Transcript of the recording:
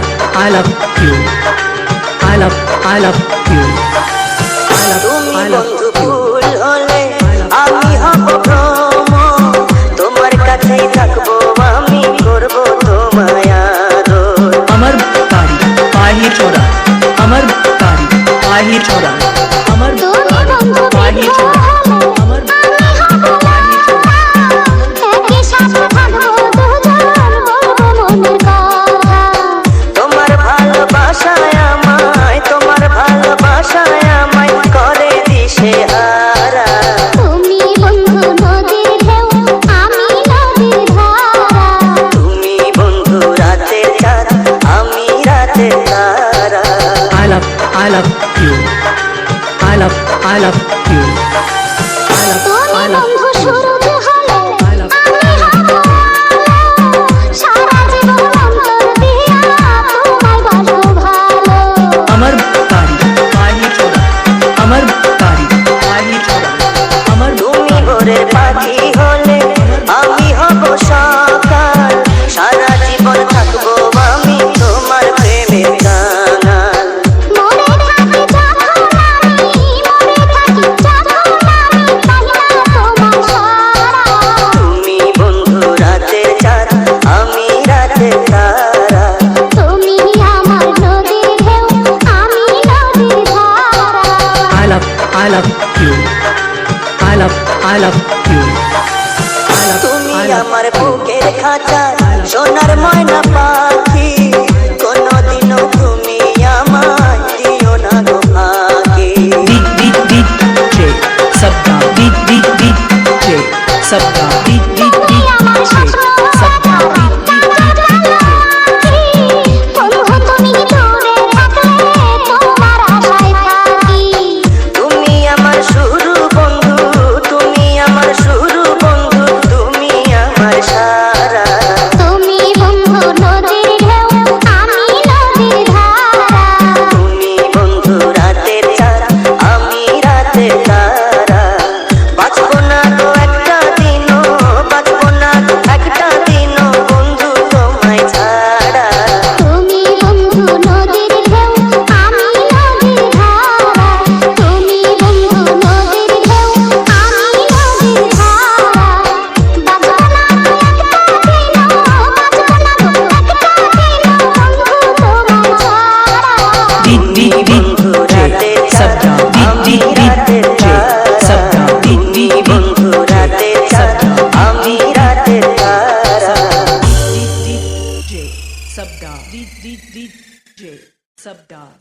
love, I love you. I love, I love you. I love, I love. I love you I love I love you তুমি আমার বুকের খাঁচা সোনার ময়না পা DJ Sabda